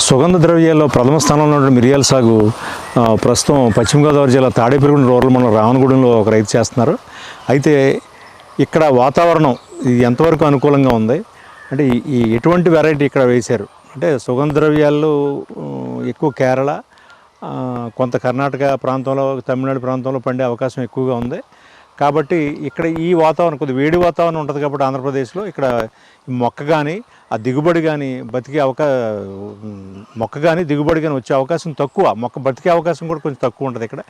సుగంధ ద్రవ్యాల్లో ప్రథమ స్థానంలో ఉన్న మిరియాల సాగు ప్రస్తుతం పశ్చిమ గోదావరి జిల్లా తాడేపల్లిగూడెం రూరల్ మండలం రావణగూడెంలో ఒక రైతు చేస్తున్నారు. అయితే ఇక్కడ వాతావరణం ఇది ఎంతవరకు అనుకూలంగా ఉంది? అంటే ఈ- ఎటువంటి వెరైటీ ఇక్కడ వేశారు? అంటే సుగంధ ద్రవ్యాలు ఎక్కువ కేరళ కొంత కర్ణాటక ప్రాంతంలో తమిళనాడు ప్రాంతంలో పండే అవకాశం ఎక్కువగా ఉంది. కాబట్టి ఇక్కడ ఈ వాతావరణం కొద్ది వేడి వాతావరణం ఉంటుంది కాబట్టి ఆంధ్రప్రదేశ్లో ఇక్కడ మొక్క కానీ ఆ దిగుబడి కానీ బతికే అవకా మొక్క కానీ దిగుబడి కానీ వచ్చే అవకాశం తక్కువ. మొక్క బతికే అవకాశం కూడా కొంచెం తక్కువ ఉంటుంది ఇక్కడ.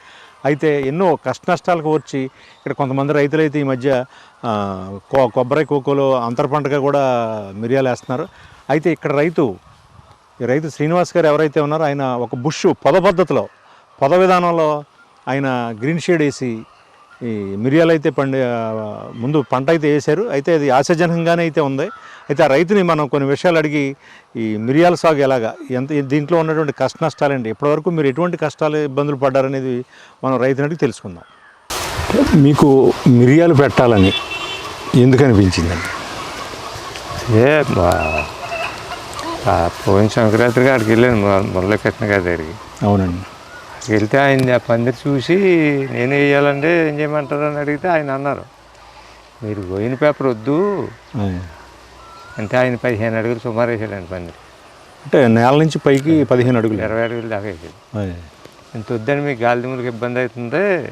అయితే ఎన్నో కష్ట నష్టాలకు వచ్చి ఇక్కడ కొంతమంది రైతులు అయితే ఈ మధ్య కో కొబ్బరి కోకోలో అంతర పంటగా కూడా మిరియాలు వేస్తున్నారు. అయితే ఇక్కడ రైతు ఈ రైతు శ్రీనివాస్ గారు ఎవరైతే ఉన్నారో ఆయన ఒక బుష్ పొద పద్ధతిలో పొద విధానంలో ఆయన గ్రీన్ షేడ్ వేసి ఈ మిరియాలు అయితే పండి ముందు పంట అయితే వేశారు. అయితే అది ఆశాజనకంగానే అయితే ఉంది. అయితే ఆ రైతుని మనం కొన్ని విషయాలు అడిగి ఈ మిరియాల సాగు ఎలాగా ఎంత దీంట్లో ఉన్నటువంటి కష్ట నష్టాలండి ఇప్పటివరకు మీరు ఎటువంటి కష్టాలు ఇబ్బందులు పడ్డారనేది మనం రైతుని అడిగి తెలుసుకుందాం. మీకు మిరియాలు పెట్టాలని ఎందుకు అనిపించిందండి? ఏ పోయిన సంక్రాంతికి అక్కడికి వెళ్ళాను మురళీకృష్ణ గారి దగ్గరికి. అవునండి. వెళ్తే ఆయన ఆ పందిరి చూసి నేను వేయాలంటే ఏం చేయమంటారు అని అడిగితే ఆయన అన్నారు. మీరు పోయిన పేపర్ వద్దు. అంటే ఆయన పదిహేను అడుగులు సుమారు వేసాడండి పందిరి. అంటే నేల నుంచి పైకి పదిహేను అడుగులు. ఇరవై అడుగులు దాకా వేసాడు. ఇంత వద్దని మీకు గాలి దుమ్ములకు ఇబ్బంది అవుతుంది.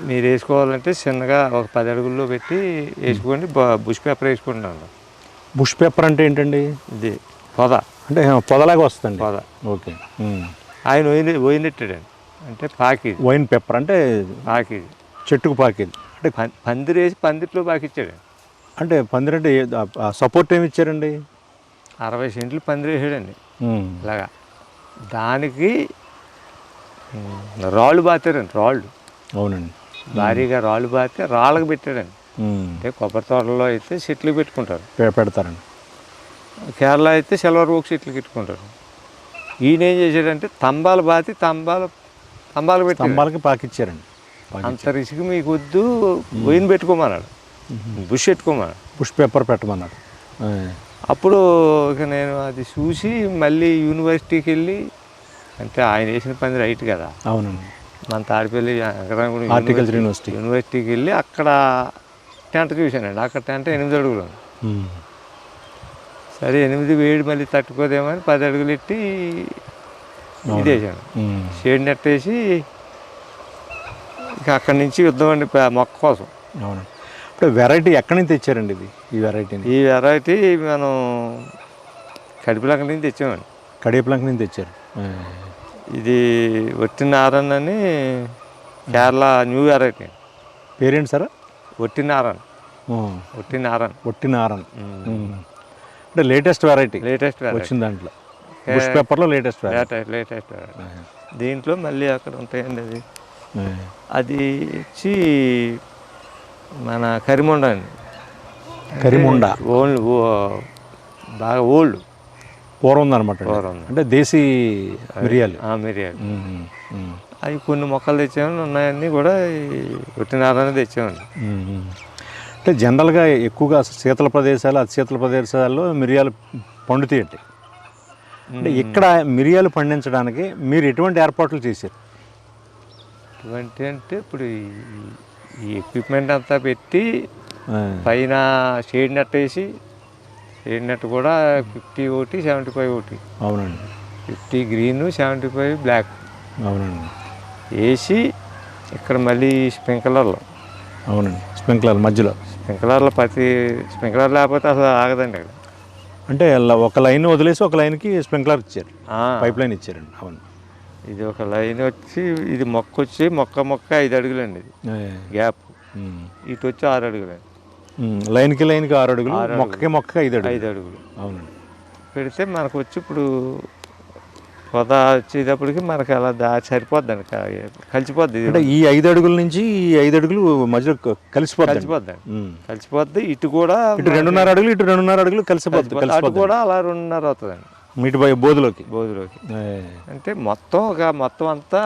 మీరు వేసుకోవాలంటే చిన్నగా ఒక పది అడుగుల్లో పెట్టి వేసుకోండి బుష్ పేపర్ వేసుకుంటున్నాను బుష్ పేపర్ అంటే ఏంటండి? ఇది పొద. అంటే పొదలాగా వస్తుంది పొద. ఓకే. ఆయన పోయిన పోయినట్టాడండి అంటే పాకిది. వైన్ పేపర్ అంటే పాకిది. చెట్టుకు పాకేది. అంటే పం- పందిరేసి పందిట్లో బాకిచ్చాడు అంటే పందిరంటే సపోర్ట్ ఏమి ఇచ్చారండి? అరవై సెంట్లు పందిరేసాడండి ఉమ్. ఇలాగా. దానికి రాళ్ళు బాతారండి రాళ్ళు. అవునండి. భారీగా రాళ్ళు బాతే రాళ్ళకు పెట్టాడండి. అంటే కొబ్బరి తోటలో అయితే చెట్లు పెట్టుకుంటారు. పెడతారండి. కేరళ అయితే సిల్వర్ ఓక్ చెట్లు పెట్టుకుంటారు. ఈయన ఏం చేశాడంటే తంబాలు బాతి తంబాలు తంబాలు పెట్టి స్తంభాలకి పాకిచ్చారండి. పాకి- అంత రిసిక్ మీకు వద్దు పోయిన పెట్టుకోమన్నాడు. బుష్ పెట్టుకోమన్నాడు. బుష్ పేపర్ పెట్టమన్నారు ఆయ్. అప్పుడు ఇక నేను అది చూసి మళ్ళీ యూనివర్సిటీకి వెళ్ళి అంటే ఆయన వేసిన పని రైట్ కదా. అవునండి. మన తాడిపల్లి హార్టికల్చర్ యూనివర్సిటీ యూనివర్సిటీకి వెళ్ళి అక్కడ టెంట్ చూశానండి. అక్కడ టెంట్ ఎనిమిది అడుగులు. సరే ఎనిమిది వేడి మళ్ళీ తట్టుకోదేమని పది అడుగులు ఎట్టి ఇది వేసాను ఉమ్. షేడ్ నెట్ వేసి ఇక అక్కడి నుంచి యుద్ధం అండి మొక్క కోసం. అవునండి ఇప్పుడు వెరైటీ ఎక్కడి నుంచి తెచ్చారండి ఇది ఈ వెరైటీని? ఈ వెరైటీ మనం కడిపిలంక నుంచి తెచ్చామండి. కడియప్లంక నుంచి తెచ్చారు. ఇది ఒట్టి నారన్ అని కేరళ న్యూ వెరైటీ. పేరేంటి సార్? నారన్. ఉమ్. ఒట్టి నారన్. ఒట్టి నారన్. ఉమ్. అంటే లేటెస్ట్ వెరైటీ లేటెస్ట్ వచ్చిన దాంట్లో. బుష్ పేపర్లో లేటెస్ట్ లేటెస్ట్ దీంట్లో మళ్ళీ అక్కడ ఉంటాయండి అది. అది వచ్చి మన కరిముండ అండి. కరిముండ. ఓల్డ్ బాగా ఓల్డ్. పూర్వం ఉందన్నమాట ఉంది. అంటే దేశీ మిరియాలు. ఆ మిరియాలు. అవి కొన్ని మొక్కలు తెచ్చామని ఉన్నాయన్నీ కూడా ఈ ఒట్టి నారనే తెచ్చామండి. అంటే జనరల్గా ఎక్కువగా శీతల ప్రదేశాలు అతి శీతల ప్రదేశాల్లో మిరియాలు పండుతాయండి. అంటే ఇక్కడ మిరియాలు పండించడానికి మీరు ఎటువంటి ఏర్పాట్లు చేశారు? ఇటువంటి అంటే ఇప్పుడు ఈ- ఎక్విప్మెంట్ అంతా పెట్టి పైన షేడ్ నెట్ వేసి షేడ్ నెట్ కూడా ఫిఫ్టీ ఒకటి సెవెంటీ ఫైవ్ ఒకటి. అవునండి. Fifty green seventy five black. అవునండి. వేసి ఇక్కడ మళ్ళీ స్ప్రింక్లర్లు. అవునండి. స్ప్రింక్లర్ మధ్యలో. స్ప్రింక్లర్లు ప్రతి స్ప్రింక్లర్ లేకపోతే అసలు ఆగదండి ఇక్కడ అంటే ఒక లైన్ వదిలేసి ఒక లైన్కి స్ప్రింక్లర్ ఇచ్చారు. ఆ, పైప్ లైన్ ఇచ్చారండి అవును. ఇది ఒక లైన్ వచ్చి ఇది మొక్క వచ్చి మొక్క మొక్క ఐదు అడుగులండి గ్యాప్. ఇటు వచ్చి ఆరు అడుగులండి. లైన్కి లైన్కి ఆరు అడుగులు. మొక్కకి మొక్కకి ఐదు అడుగులు. ఐదు అడుగులు. అవునండి. పెడితే మనకు వచ్చి ఇప్పుడు పొద వచ్చేటప్పటికి మనకి అలా దా సరిపోద్దండి. కలిసిపోద్ది. అంటే ఈ ఐదు అడుగుల నుంచి ఈ ఐదు అడుగులు మధ్యలో కలిసిపోద్ది కలిసిపోద్దండి. కలిసిపోద్ది ఇటు కూడా ఇటు రెండున్నర అడుగులు ఇటు రెండున్నర అడుగులు కలిసిపోద్ది కలిసిపోద్ది. అటు కూడా అలా రెండున్నర అవుతుందండి. మీటి పై బోధులోకి. బోధులోకి. అంటే మొత్తం ఒక మొత్తం అంతా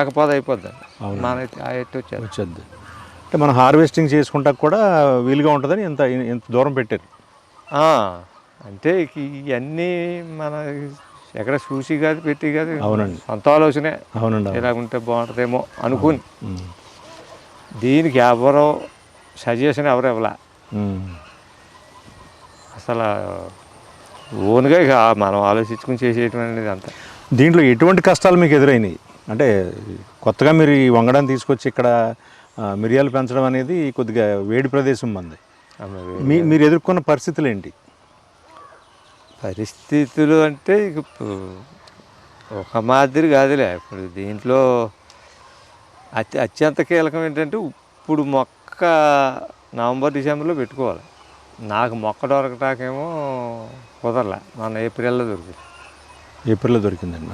ఏకపోద అయిపోద్దండి. అవును. మన ఆ ఎట్టు వచ్చేది వచ్చేద్ది. అంటే మనం హార్వెస్టింగ్ చేసుకుంటా కూడా వీలుగా ఉంటుందని ఇంత ఇంత దూరం పెట్టారు. అంటే ఇవన్నీ మన ఎక్కడ చూసి కాదు పెట్టి కాదు. అవునండి. సొంత ఆలోచనే. అవునండి అవును. ఇలా ఉంటే బాగుంటుందేమో అనుకుని. దీనికి ఎవరో సజెషన్ ఎవరు ఇవ్వలా. అసలు ఓన్గా ఇక మనం ఆలోచించుకుని చేసేయటం అనేది అంతా. దీంట్లో ఎటువంటి కష్టాలు మీకు ఎదురైనాయి? అంటే కొత్తగా మీరు ఈ వంగడాన్ని తీసుకొచ్చి ఇక్కడ మిరియాలు పెంచడం అనేది కొద్దిగా వేడి ప్రదేశం మంది. మీరు ఎదుర్కొన్న పరిస్థితులు ఏంటి? పరిస్థితులు అంటే ఒక మాదిరి కాదులే. ఇప్పుడు దీంట్లో అత్య అత్యంత కీలకం ఏంటంటే ఇప్పుడు మొక్క నవంబర్ డిసెంబర్లో పెట్టుకోవాలి. నాకు మొక్క దొరకటాకేమో కుదరలే. మన ఏప్రిల్లో దొరికింది. ఏప్రిల్లో దొరికిందండి.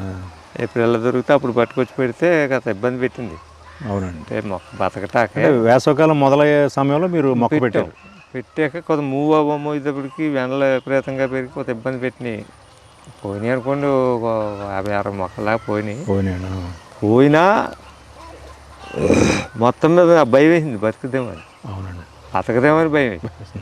ఏప్రిల్లో దొరికితే అప్పుడు పట్టుకొచ్చి పెడితే గత ఇబ్బంది పెట్టింది. అవునండి. మొక్క బతకటాకే వేసవకాలం మొదలయ్యే సమయంలో మీరు మొక్క పెట్టారు. పెట్టాక కొంత మూవ్ అవ్వము ఇదప్పటికి వెనలు విపరీతంగా పెరిగి కొంత ఇబ్బంది పెట్టినాయి. పోయినాయి అనుకోండి ఒక యాభై అరవై మొక్కలాగా పోయినాయి. పోయినాడు పోయినా మొత్తం మీద భయం వేసింది బతుకుదేమో అని. అవునండి. బతకదేమో అని భయం వేసింది.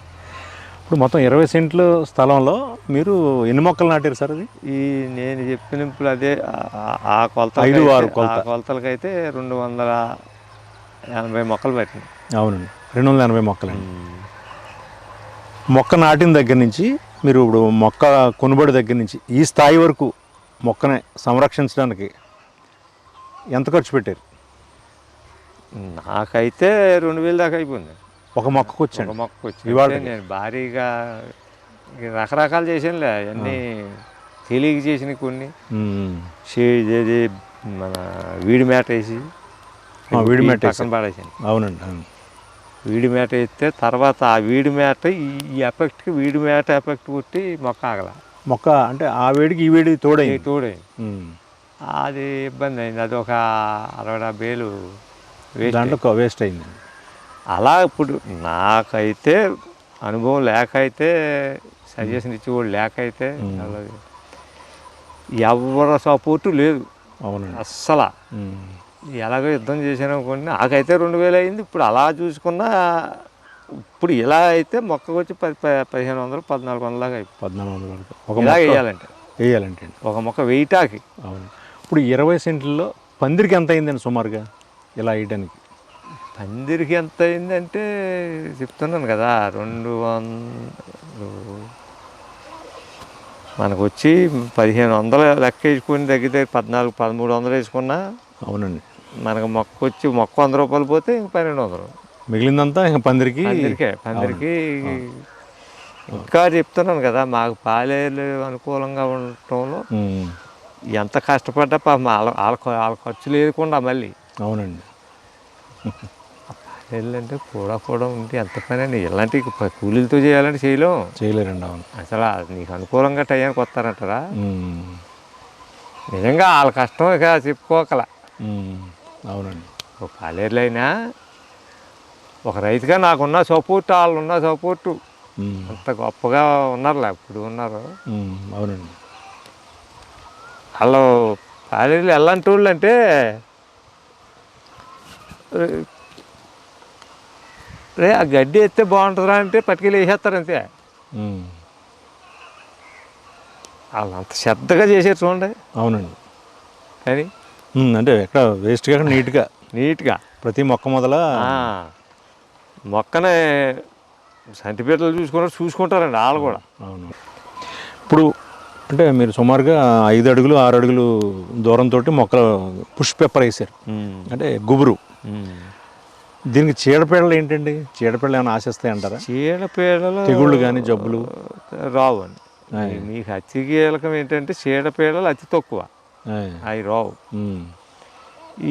ఇప్పుడు మొత్తం ఇరవై సెంట్లు స్థలంలో మీరు ఎన్ని మొక్కలు నాటారు సార్ అది? ఈ నేను చెప్పిన ఇప్పుడు అదే ఆ- ఆ కొలత ఐదు, ఆరు కొలత. కొలతలకైతే రెండు వందల ఎనభై మొక్కలు పట్టినాయి. అవునండి. రెండు వందల ఎనభై మొక్కలండి. మొక్క నాటిన దగ్గర నుంచి మీరు ఇప్పుడు మొక్క కొనుబడి దగ్గర నుంచి ఈ స్థాయి వరకు మొక్కని సంరక్షించడానికి ఎంత ఖర్చు పెట్టారు? నాకైతే రెండు వేలు దాకా అయిపోయింది. ఒక మొక్కకు ఒక వచ్చండి మొక్క వచ్చి ఇవాళకి? అంటే నేను భారీగా రకరకాలు చేసానులే అన్నీ తెలియక చేసిన కొన్ని. మన వీడి మేట వేసి వీడి మేట పక్కన. పడేసాను. అవునండి అవును. వీడి మేట వేస్తే తర్వాత ఆ వీడి మేట ఈ- ఎఫెక్ట్కి వీడి మేట ఎఫెక్ట్ కొట్టి మొక్క ఆగల. మొక్క అంటే ఆ వేడికి ఈ వేడి తోడైంది. తోడైంది. ఉమ్. అది ఇబ్బంది అయింది. అది ఒక అరవై డెబ్బై వేలు వేస్ట్ దాంట్లో వేస్ట్ అయింది. అలా ఇప్పుడు నాకైతే అనుభవం లేక అయితే సజెషన్ ఇచ్చేవాడు లేక అయితే అలాగే ఎవరి సపోర్టు లేదు. అవునండి. అస్సలు. ఎలాగో యుద్ధం చేశాను అనుకోండి నాకైతే రెండు వేలు అయింది. ఇప్పుడు అలా చూసుకున్నా ఇప్పుడు ఇలా అయితే మొక్కకు వచ్చి పది ప- పదిహేను వందలు పద్నాలుగు వందల దాకా పద్నాలుగు వందల వరకు. ఒక ఇలా మొక్క వేయాలంటే. వేయాలంటే. అండి ఒక మొక్క వెయిటాకి అవును. ఇప్పుడు ఇరవై సెంట్లలో పందిరికి ఎంత అయిందండి సుమారుగా? ఇలా వేయడానికి పందిరికి ఎంత అయిందంటే చెప్తున్నాను కదా రెండు వందలు. మనకు వచ్చి పదిహేను వందలు లెక్క వేసుకుని దగ్గర దగ్గర పద్నాలుగు పదమూడు వందలు వేసుకున్నా అవునండి. మనకు మొక్క వచ్చి మొక్క వంద రూపాయలు పోతే ఇంక పన్నెండు వందలు. మిగిలిందంతా ఇంకా పందిరికి పందిరికే పందిరికి ఇంకా చెప్తున్నాను కదా మాకు పాలేరు అనుకూలంగా ఉండటంలో. ఎంత కష్టపడ్డా పాపం వాళ్ళ వాళ్ళ వాళ్ళ ఖర్చు లేకుండా మళ్ళీ. అవునండి. పాలేరు కూడా కూడా ఉంటే ఎంత పని అండి ఇలాంటి కూలీలతో చేయాలంటే చేయలేం. చేయలేరండి అవును. అసలు నీకు అనుకూలంగా టయానికి వస్తారంటారా. నిజంగా వాళ్ళ కష్టం ఇక చెప్పుకోకల. అవునండి ఒక పాలేరులో అయినా ఒక రైతుగా నాకున్న సపోర్ట్ వాళ్ళు ఉన్న సపోర్టు. అంత గొప్పగా ఉన్నారులే ఇప్పుడు ఉన్నారు. అవునండి వాళ్ళు పాలేరులు ఎలాంటి వాళ్ళు అంటే రే- ఆ గడ్డి ఎత్తే బాగుంటుందా అంటే పట్టుకెళ్ళి వేసేస్తారు అంతే. వాళ్ళు అంత శ్రద్ధగా చేసారు చూడండి అవునండి కానీ. అంటే ఎక్కడ వేస్ట్ కాకుండా నీట్గా. నీట్గా. ప్రతి మొక్క మొదల మొక్కనే సంటిపీటలు చూసుకున్నారు చూసుకుంటారండి వాళ్ళు కూడా. అవును. ఇప్పుడు అంటే మీరు సుమారుగా ఐదు అడుగులు ఆరు అడుగులు దూరంతో మొక్కలు పుష్ పేపర్ వేసారు. అంటే గుబురు. దీనికి చీడపీడలు ఏంటండి? చీడపీడలు ఏమైనా ఆశిస్తాయి అంటారా చీడపీడలు తెగుళ్ళు కానీ జబ్బులు? రావు అండి మీకు అతి కీలకం ఏంటంటే చీడపీడలు అతి తక్కువ. అవి రావు.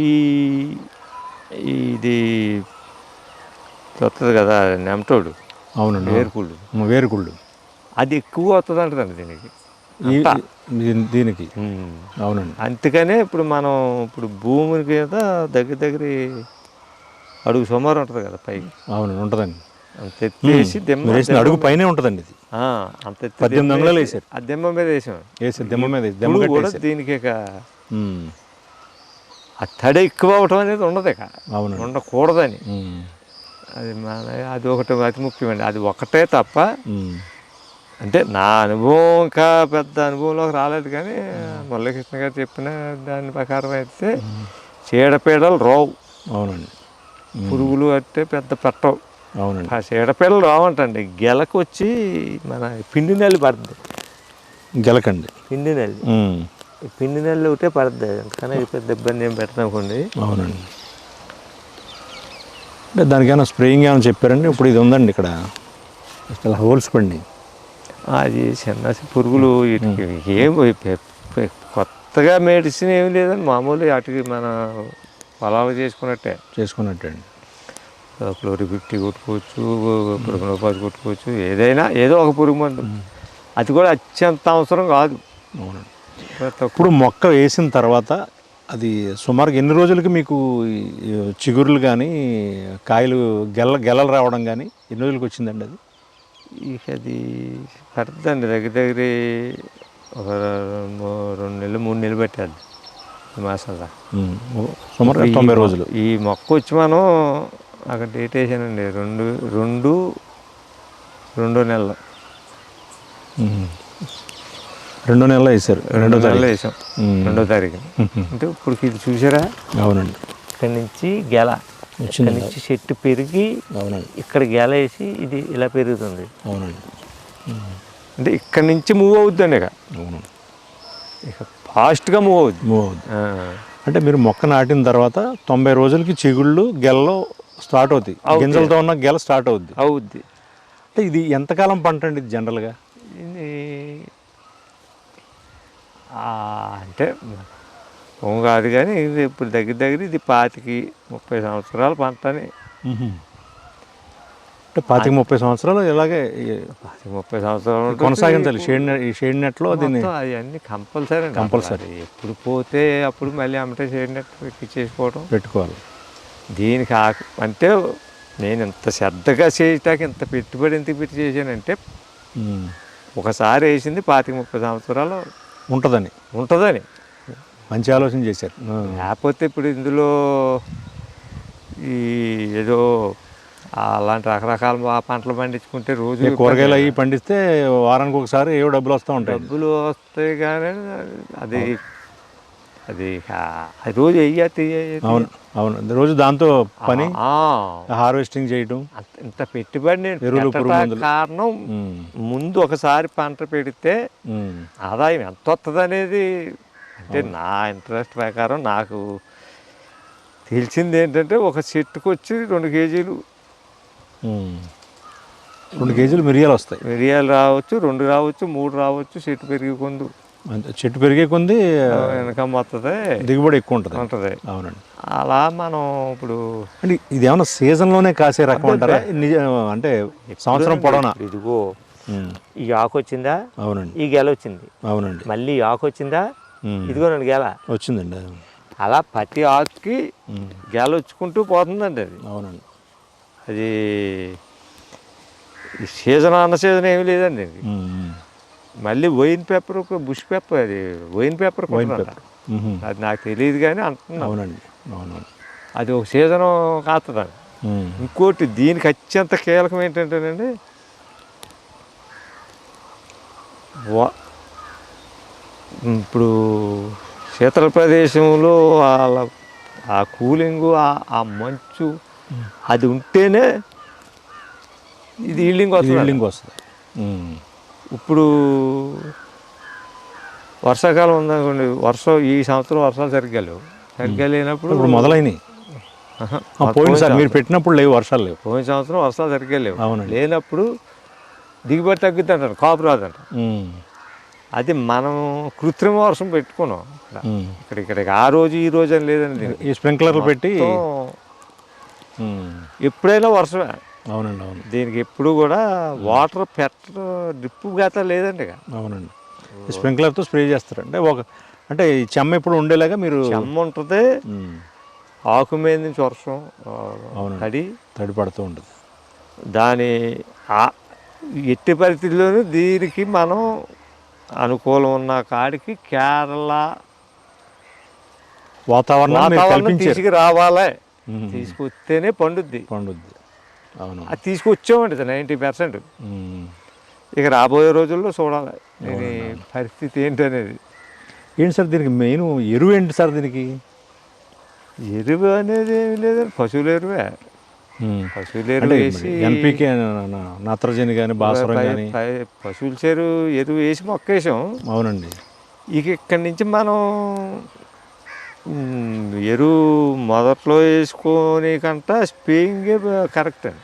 ఈ ఇది వస్తుంది కదా నెమటోడు అవునండి వేరుకుళ్ళు వేరుకుళ్ళు అది ఎక్కువ వస్తుంది అంటదండి దీనికి దీనికి. అవునండి అందుకనే ఇప్పుడు మనం ఇప్పుడు భూమి మీద దగ్గర దగ్గర అడుగు సుమారు ఉంటుంది కదా పైకి అవునండి ఉంటుందండి అంత ఎత్తేసి దిమ్మ అడుగు పైనే ఉంటుందండి ఇది. అంత పద్దెనిమిది అంగుళాలు. ఆ దిమ్మ మీద వేసాం. వేసి దెమ్మ మీద దెమ్మ కూడా. దీనికి. ఆ తడి ఎక్కువ అవటం అనేది ఉండదు ఇక. ఉండకూడదని. అది మన అది ఒకటి అతి ముఖ్యమండి. అది ఒకటే తప్ప. అంటే నా అనుభవం ఇంకా పెద్ద అనుభవంలోకి రాలేదు కానీ మురళీకృష్ణ గారు చెప్పిన దాని ప్రకారం అయితే చీడపీడలు రావు. అవునండి. పురుగులు అంటే పెద్ద పెట్టవు. అవునండి. ఆ చీడపీడలు రావంటండి. గెలకు వచ్చి మన పిండి నెల్లి పడుతుంది గెలకండి. పిండి నెల్లి. పిండి నెల్లి ఒకటే పడుతుంది అందుకని పెద్ద ఇబ్బంది ఏం పెట్టనుకోండి అవునండి. అంటే దానికైనా స్ప్రేయింగ్ ఏమైనా చెప్పారండి? ఇప్పుడు ఇది ఉందండి ఇక్కడ. అసలు హోల్స్ పండి అది చిన్న పురుగులు వీటికి ఏం పె- పె- కొత్తగా మెడిసిన్ ఏమి లేదండి. మామూలు వాటికి మన పొలాలు చేసుకున్నట్టే. చేసుకున్నట్టండి క్లోరిఫిఫ్టీ కొట్టుకోవచ్చు పురుగునోపాధి కొట్టుకోవచ్చు ఏదైనా ఏదో ఒక పురుగు మందు. అది కూడా అత్యంత అవసరం కాదు. ఇప్పుడు మొక్క వేసిన తర్వాత అది సుమారుగా ఎన్ని రోజులకి మీకు చిగురులు కానీ కాయలు గెల్ల గెలలు రావడం కానీ ఎన్ని రోజులకి వచ్చిందండి అది? ఇక అది పడుతుందండి. దగ్గర దగ్గర ఒక రెండు- నెలలు మూడు నెలలు పెట్టాలి ఈ మాసంలో. ఈ తొంభై రోజులు. ఈ మొక్క వచ్చి మనం అక్కడ డేట్ వేసానండి రెండు రెండు రెండో నెలలో. రెండో నెలలో వేసారు రెండో నెలలో వేసాం. రెండో తారీఖు. అంటే ఇప్పుడు ఇది చూసారా? అవునండి. ఇక్కడ నుంచి గెల. ఇక్కడ నుంచి చెట్టు పెరిగి అవునండి. ఇక్కడ గెల వేసి ఇది ఇలా పెరుగుతుంది. అవునండి. అంటే ఇక్కడ నుంచి మూవ్ అవుతుందండి ఇక. అవునండి. ఇక ఫాస్ట్గా మూవ్ అవుద్ది మూవ్ అవుద్ది. అంటే మీరు మొక్క నాటిన తర్వాత తొంభై రోజులకి చిగుళ్ళు గెలలో స్టార్ట్ అవుతాయి. గింజలతో ఉన్న గెల స్టార్ట్ అవుద్ది. అవుద్ది. అంటే ఇది ఎంతకాలం పంట అండి ఇది జనరల్గా? అంటే ఓం కాదు కానీ ఇది ఇప్పుడు దగ్గర దగ్గర ఇది పాతికి ముప్పై సంవత్సరాల పంటని. అంటే పాతిక ముప్పై సంవత్సరాలు ఇలాగే పాతిక ముప్పై సంవత్సరాలు. కొనసాగించాలి. షేడ్ నెట్ షేడ్ నెట్లో దీన్ని అవన్నీ కంపల్సరీ Compulsory. ఎప్పుడు పోతే అప్పుడు మళ్ళీ అమ్మటే చేయనట్టు ఎక్కించేసుకోవడం పెట్టుకోవాలి. దీనికి అంటే నేను ఇంత శ్రద్ధగా చేయటానికి ఇంత పెట్టుబడి ఎంత పెట్టి చేశానంటే. ఒకసారి వేసింది పాతిక ముప్పై సంవత్సరాలు ఉంటుందని. ఉంటుందని. మంచి ఆలోచన చేశారు. లేకపోతే ఇప్పుడు ఇందులో ఈ ఏదో అలాంటి రకరకాల పంటలు పండించుకుంటే రోజు కూరగాయలు అవి పండిస్తే వారానికి ఒకసారి ఏవో డబ్బులు వస్తూ ఉంటాయి. డబ్బులు వస్తాయి కానీ అది అది రోజు వెయ్యి అవును అవును రోజు దాంతో పని హార్వెస్టింగ్ చేయటం ఇంత పెట్టుబడి నేను. కారణం. ముందు ఒకసారి పంట పెడితే. ఆదాయం ఎంత వస్తుంది అనేది అంటే నా ఇంట్రెస్ట్ ప్రకారం నాకు తెలిసింది ఏంటంటే ఒక చెట్టుకు వచ్చి రెండు కేజీలు. రెండు కేజీలు మిరియాలు వస్తాయి మిరియాలు రావచ్చు రెండు రావచ్చు మూడు రావచ్చు చెట్టు పెరిగి కొందు అంతే చెట్టు పెరిగే కొంది వెనకం వస్తుంది దిగుబడి ఎక్కువ ఉంటుంది. ఉంటుంది. అవునండి. అలా మనం ఇప్పుడు అంటే ఇది ఏమన్నా సీజన్లోనే కాసే రకం అంటారా? నిజ అంటే సంవత్సరం పొడవునా? ఇదిగో. ఈ ఆకు వచ్చిందా? అవునండి. ఈ గెల వచ్చింది. అవునండి. మళ్ళీ ఈ ఆకు వచ్చిందా. ఇదిగోనండి గెల. వచ్చిందండి. అలా ప్రతి ఆకుకి. గెల వచ్చుకుంటూ పోతుందండి అది. అవునండి. అది సీజన్ అన్న సీజన్ ఏమీ లేదండి. మళ్ళీ వైన్ పేపర్ ఒక బుష్ పేపర్ అది. Wine paper. అది నాకు తెలియదు కానీ అంటున్నాను. అవునండి అది ఒక సీజన్ కాస్తుందండి. ఇంకోటి దీనికి అత్యంత కీలకం ఏంటంటేనండి వా- ఇప్పుడు శీతల ప్రదేశంలో వాళ్ళ ఆ కూలింగు ఆ మంచు అది ఉంటేనే ఇది ఈల్డింగ్ వస్తుంది ఈల్డింగ్ వస్తుంది. ఇప్పుడు వర్షాకాలం ఉందనుకోండి వర్షం ఈ సంవత్సరం వర్షాలు సరిగ్గా లేవు సరిగ్గా లేనప్పుడు ఇప్పుడు మొదలైనవి సార్ మీరు పెట్టినప్పుడు లేవు వర్షాలు లేవు పోయిన సంవత్సరం వర్షాలు సరిగ్గా లేవు అవునండి. లేనప్పుడు దిగుబడి తగ్గుద్ది అంటారు కాపు రాదంట. అది మనం కృత్రిమ వర్షం పెట్టుకున్నాం ఇక్కడ. ఇక్కడ ఆ రోజు ఈ రోజు అని లేదండి. ఈ స్ప్రింక్లర్లు పెట్టి. ఎప్పుడైనా వర్షమే అవునండి అవును. దీనికి ఎప్పుడు కూడా వాటర్ పెట్ట డ్రిప్ గత లేదండి అవునండి. స్ప్రింక్లర్తో స్ప్రే చేస్తారు అంటే ఒక అంటే ఈ చెమ్మ ఇప్పుడు ఉండేలాగా మీరు చెమ్మ ఉంటుంది. ఆకు మీద నుంచి వర్షం. పడి తడి. పడుతూ ఉంటుంది. దాని ఎట్టి పరిస్థితుల్లోనూ దీనికి మనం అనుకూలం ఉన్న కాడికి కేరళ వాతావరణం తీసుకురావాలి. తీసుకొస్తేనే పండుద్ది. పండుద్ది. అది తీసుకొచ్చామండి నైంటీ పర్సెంట్. ఇక రాబోయే రోజుల్లో చూడాలి. దీని పరిస్థితి ఏంటనేది. ఏంటి సార్ దీనికి మెయిన్ ఎరువు ఏంటి సార్ దీనికి? ఎరువు అనేది ఏమి లేదండి పశువుల ఎరువే. పశువుల ఎరువు వేసి ఎన్పికే నత్రజని కానీ భాస్వరం పై- కానీ పశువుల చెరు ఎరువు వేసి మొక్కేసాం. అవునండి. ఇక ఇక్కడి నుంచి మనం ఎరువు మొదట్లో వేసుకొని కంట స్పేయింగే కరెక్ట్ అండి.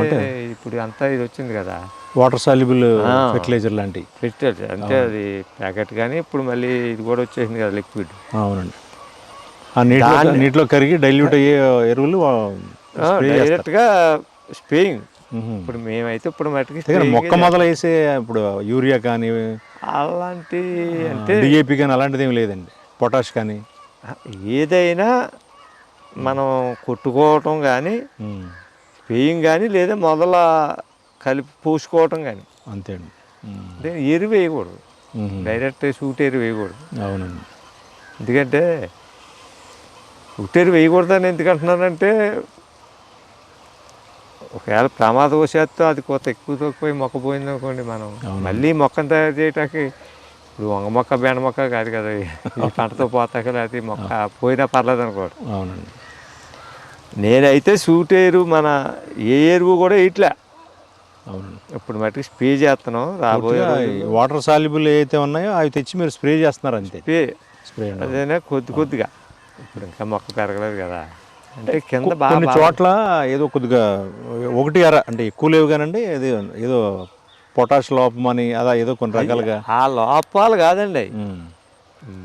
అంటే ఇప్పుడు అంతా ఇది వచ్చింది కదా. Water soluble. ఫెర్టిలైజర్ లాంటివి పెట్టారు అంటే అది ప్యాకెట్ కానీ ఇప్పుడు మళ్ళీ ఇది కూడా వచ్చేసింది కదా లిక్విడ్. అవునండి. ఆ నీటిలో నీటిలో కరిగి డైల్యూట్ అయ్యే ఎరువులు. డైరెక్ట్గా స్పేయింగ్. ఇప్పుడు మేమైతే ఇప్పుడు మట్టుకి మొక్క మొదలు వేసే ఇప్పుడు యూరియా కానీ అలాంటి అంటే డిఏపి కానీ అలాంటిది ఏమి లేదండి. పొటాష్ కానీ ఏదైనా మనం కొట్టుకోవటం కానీ. స్పేయింగ్ కానీ లేదా మొదల కలిపి పూసుకోవటం కానీ అంతే అండి మ్మ్. అంటే ఎరువు వేయకూడదు. డైరెక్ట్ సూట్ ఎరువు వేయకూడదు అవునండి ఎందుకంటే ఎరువు వేయకూడదని ఎందుకు అంటున్నానంటే ఒకవేళ ప్రమాదవశాత్తు అది కొత్త ఎక్కువ తక్కువ మొక్క పోయింది అనుకోండి మనం. మళ్ళీ మొక్కను తయారు చేయటానికి ఇప్పుడు వంగ మొక్క బెండ మొక్క కాదు కదా ఈ పంటతో పోతాక లేకపోతే మొక్క పోయినా పర్లేదు అనుకోండి. అవునండి. నేనైతే సూట్ ఎరువు మన ఏ ఎరువు కూడా ఇట్లా ఇప్పుడు మట్టుకు స్ప్రే చేస్తున్నాం రాబోయే వాటర్ సాల్యుబుల్ ఏవైతే ఉన్నాయో అవి తెచ్చి మీరు స్ప్రే చేస్తున్నారు అంతే. స్ప్రే. స్ప్రే అదేనా కొద్ది కొద్దిగా. ఇప్పుడు ఇంకా మొక్క పెరగలేదు కదా. అంటే కింద బాగా చోట్ల ఏదో కొద్దిగా ఒకటి అర అంటే ఎక్కువ లేవు కానండి ఏదో ఏదో పొటాష్ లోపం అని అలా ఏదో కొన్ని రకాలుగా. ఆ లోపాలు కాదండి.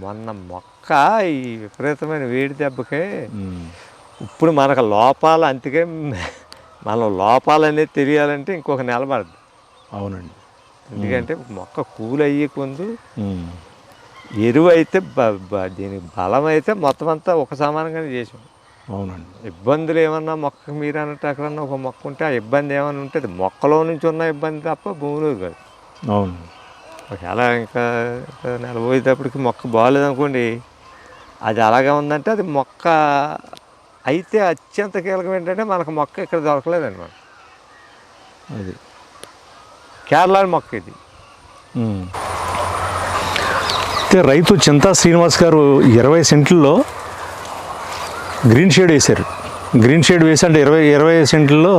మొన్న మొక్క ఈ విపరీతమైన వేడి దెబ్బకే ఇప్పుడు మనకు లోపాలు అందుకే మనం లోపాలు అనేది తెలియాలంటే ఇంకొక నెల పడుతుంది అవునండి. ఎందుకంటే మొక్క కూల్ అయ్యే కొందు ఉమ్, ఎరువు అయితే దీనికి బలం అయితే మొత్తం అంతా ఒక సమానంగానే చేసాం. అవునండి. ఇబ్బందులు ఏమన్నా మొక్క మీరు అన్నట్టు ఎక్కడన్నా ఒక మొక్క ఉంటే ఆ ఇబ్బంది ఏమైనా ఉంటుంది మొక్కలో నుంచి ఉన్న ఇబ్బంది తప్ప భూమిలో కాదు. అవును ఒకవేళ ఇంకా నెల పోయేటప్పటికి మొక్క బాగాలేదనుకోండి అది అలాగే ఉందంటే అది మొక్క అయితే అత్యంత కీలకం ఏంటంటే మనకు మొక్క ఇక్కడ దొరకలేదన్నమాట. అది. కేరళ మొక్క ఇది. రైతు చింతా శ్రీనివాస్ గారు ఇరవై సెంట్లలో గ్రీన్ షేడ్ వేశారు. గ్రీన్ షేడ్ వేసి అంటే ఇరవై ఇరవై సెంట్లలో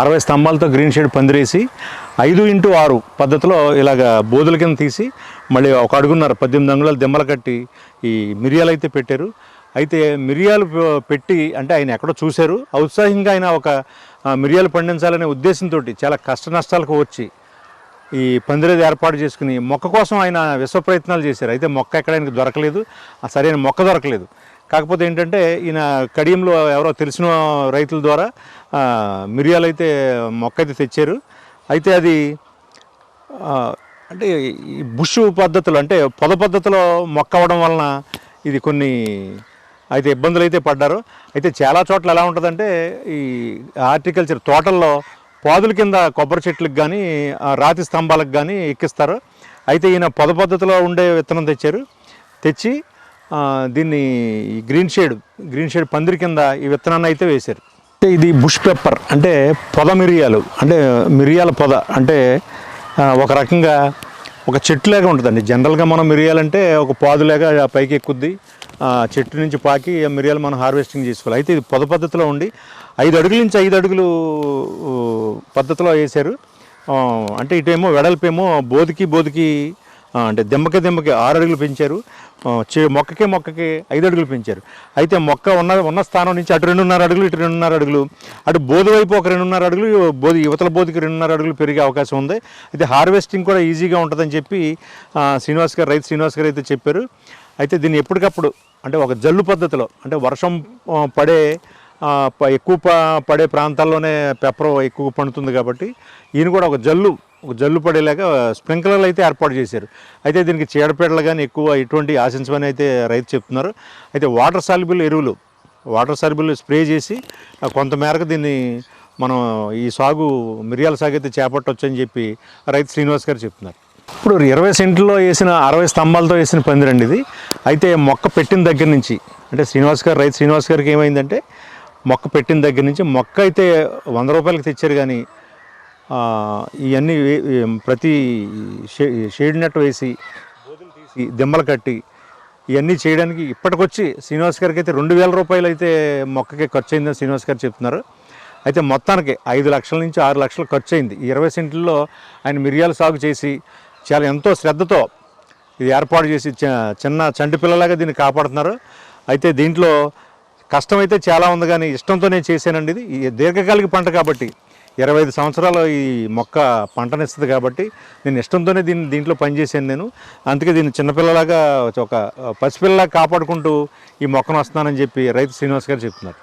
అరవై స్తంభాలతో గ్రీన్ షేడ్ పందిరేసి ఐదు ఇంటూ ఆరు పద్ధతిలో ఇలాగ బోధుల కింద తీసి మళ్ళీ ఒక అడుగున్నర పద్దెనిమిది అంగుళాలు దెమ్మలు కట్టి ఈ మిరియాలు అయితే పెట్టారు. అయితే మిరియాలు పెట్టి అంటే ఆయన ఎక్కడో చూశారు. ఔత్సాహంగా ఆయన ఒక మిరియాలు పండించాలనే ఉద్దేశంతో చాలా కష్ట నష్టాలకు వచ్చి ఈ పందిరేది ఏర్పాటు చేసుకుని మొక్క కోసం ఆయన విశ్వ ప్రయత్నాలు చేశారు. అయితే మొక్క ఎక్కడ ఆయనకు దొరకలేదు సరైన మొక్క దొరకలేదు. కాకపోతే ఏంటంటే ఈయన కడియంలో ఎవరో తెలిసిన రైతుల ద్వారా మిరియాలు అయితే మొక్క అయితే తెచ్చారు. అయితే అది అంటే ఈ బుష్ పద్ధతులు అంటే పొద పద్ధతిలో మొక్క అవ్వడం వలన ఇది కొన్ని అయితే ఇబ్బందులు అయితే పడ్డారు. అయితే చాలా చోట్ల ఎలా ఉంటుందంటే ఈ హార్టికల్చర్ తోటల్లో పాదుల కింద కొబ్బరి చెట్లకు కానీ రాతి స్తంభాలకు కానీ ఎక్కిస్తారు. అయితే ఈయన పొద పద్ధతిలో ఉండే విత్తనం తెచ్చారు. తెచ్చి దీన్ని గ్రీన్ షేడ్ గ్రీన్ షేడ్ పందిరి కింద ఈ విత్తనాన్ని అయితే వేశారు. అంటే ఇది బుష్ పెప్పర్ అంటే పొద మిరియాలు అంటే మిరియాల పొద అంటే ఒక రకంగా ఒక చెట్టులాగా ఉంటుందండి. జనరల్గా మనం మిరియాలంటే ఒక పాదులాగా పైకి ఎక్కుద్ది. ఆ, చెట్టు నుంచి పాకి ఆ మిరియాలు మనం హార్వెస్టింగ్ చేసుకోవాలి. అయితే ఇది పొద పద్ధతిలో ఉండి ఐదు అడుగుల నుంచి ఐదు అడుగులు పద్ధతిలో వేశారు. అంటే ఇటేమో వెడల్పేమో బోదికి బోదికి అంటే దెమ్మకి దెమ్మకి ఆరు అడుగులు పెంచారు. చే- మొక్కకి మొక్కకి ఐదు అడుగులు పెంచారు. అయితే మొక్క ఉన్న ఉన్న స్థానం నుంచి అటు రెండున్నర అడుగులు ఇటు రెండున్నర అడుగులు అటు బోధి వైపు ఒక రెండున్నర అడుగులు బోధి యువతల బోధికి రెండున్నర అడుగులు పెరిగే అవకాశం ఉంది. అయితే హార్వెస్టింగ్ కూడా ఈజీగా ఉంటుందని చెప్పి శ్రీనివాస్ గారు రైతు శ్రీనివాస్ గారు అయితే చెప్పారు. అయితే దీన్ని ఎప్పటికప్పుడు అంటే ఒక జల్లు పద్ధతిలో అంటే వర్షం పడే ఎక్కువ పడే ప్రాంతాల్లోనే పెప్పర్ ఎక్కువ పండుతుంది కాబట్టి ఈయన కూడా ఒక జల్లు ఒక జల్లు పడేలాగా స్ప్రింక్లర్లు అయితే ఏర్పాటు చేశారు. అయితే దీనికి చీడపీడలు కానీ ఎక్కువ ఇటువంటి ఆశించమని అయితే రైతు చెప్తున్నారు. అయితే వాటర్ సాల్యుబుల్ ఎరువులు వాటర్ సాల్యుబుల్ స్ప్రే చేసి ఆ, దీన్ని మనం ఈ సాగు మిరియాల సాగు అయితే చేపట్టవచ్చు అని చెప్పి రైతు శ్రీనివాస్ గారు చెప్తున్నారు. ఇప్పుడు ఇరవై సెంట్లో వేసిన అరవై స్తంభాలతో వేసిన పందిరండి ఇది. అయితే మొక్క పెట్టిన దగ్గర నుంచి అంటే శ్రీనివాస్ గారు రైతు శ్రీనివాస్ గారికి ఏమైందంటే మొక్క పెట్టిన దగ్గర నుంచి మొక్క అయితే వంద రూపాయలకి తెచ్చారు కానీ ఇవన్నీ ప్రతి షేడ్ నెట్ వేసి దెమ్మలు దిమ్మలు కట్టి ఇవన్నీ చేయడానికి ఇప్పటికొచ్చి శ్రీనివాస్ గారికి అయితే రెండు వేల రూపాయలు అయితే మొక్కకి ఖర్చు అయిందని శ్రీనివాస్ గారు చెప్తున్నారు. అయితే మొత్తానికి ఐదు లక్షల నుంచి ఆరు లక్షలు ఖర్చు అయింది ఇరవై సెంట్లలో ఆయన మిరియాల సాగు చేసి చాలా ఎంతో శ్రద్ధతో ఇది ఏర్పాటు చేసి చిన్న చంటి పిల్లలాగా దీన్ని కాపాడుతున్నారు. అయితే దీంట్లో కష్టమైతే చాలా ఉంది కానీ ఇష్టంతో నేను చేశానండి ఇది. దీర్ఘకాలిక పంట కాబట్టి ఇరవై ఐదు సంవత్సరాలు ఈ మొక్క పంటనిస్తుంది కాబట్టి నేను ఇష్టంతోనే దీన్ని దీంట్లో పనిచేసాను నేను. అందుకే దీన్ని చిన్నపిల్లలాగా ఒక పసిపిల్లలాగా కాపాడుకుంటూ ఈ మొక్కను వస్తున్నానని చెప్పి రైతు శ్రీనివాస్ గారు చెప్తున్నారు.